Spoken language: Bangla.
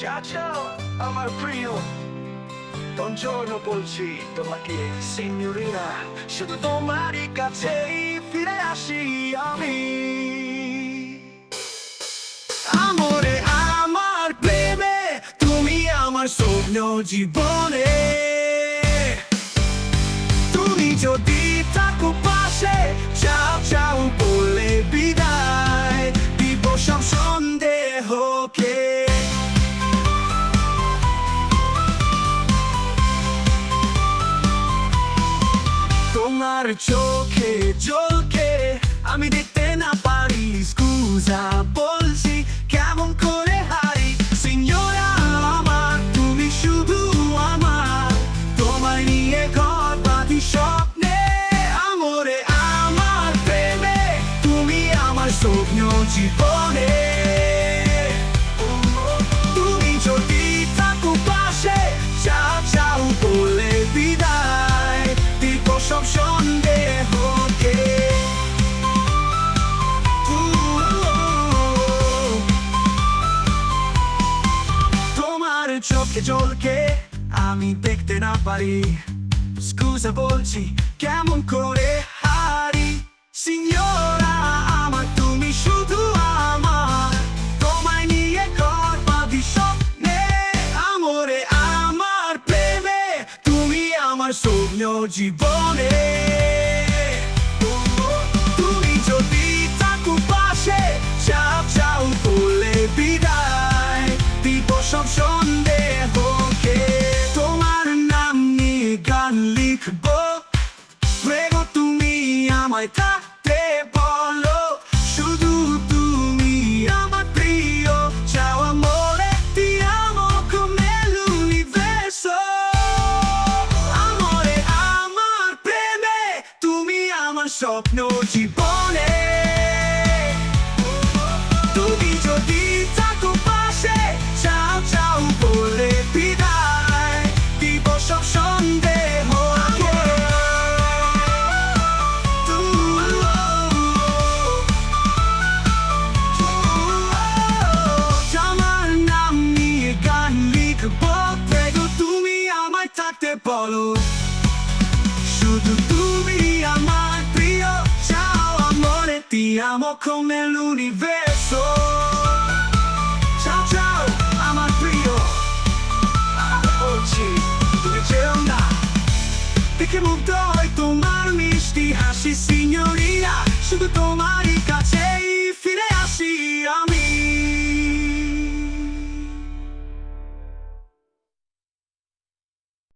ciao ciao আমার প্রিয়। Buongiorno বলছি, তোমাকে সিনিয়রিনা শুধু তোমারই কাছেই ফিরে আসি আমি। আমরে, আমার প্রেমে, তুমি আমার স্বপ্ন জীবনে। তুমি যদি থাকো তোমার চোখে জলকে আমি দেখতে না পারি। স্কুজা বলছি, কেমন করে হারি? সিনিয়রা আমার, তুমি শুধু আমার। তোমায় নিয়ে ঘর বাঁধি স্বপ্নে, আমরে আমার প্রেমে, তুমি আমার স্বপ্ন জীবনে। চোখে জলকে আমি দেখতে না পারি। স্কুজা বলছি কেমন করে? হারি সিনিয়রা আমার তুমি শুধু আমার। তোমায় নিয়ে ঘর বাঁধি স্বপ্নে, আমরে আমার প্রেমে, তুমি আমার স্বপ্ন জীবনে। আমায় থাকতে বলো, শুধু তুমি আমার প্রিয় ciao amore ti amo come l'universo আমার প্রেমে তুমি আমার স্বপ্ন জীবনে বলো শুধু তুমি আমার প্রিয় amore ti amo come l'universo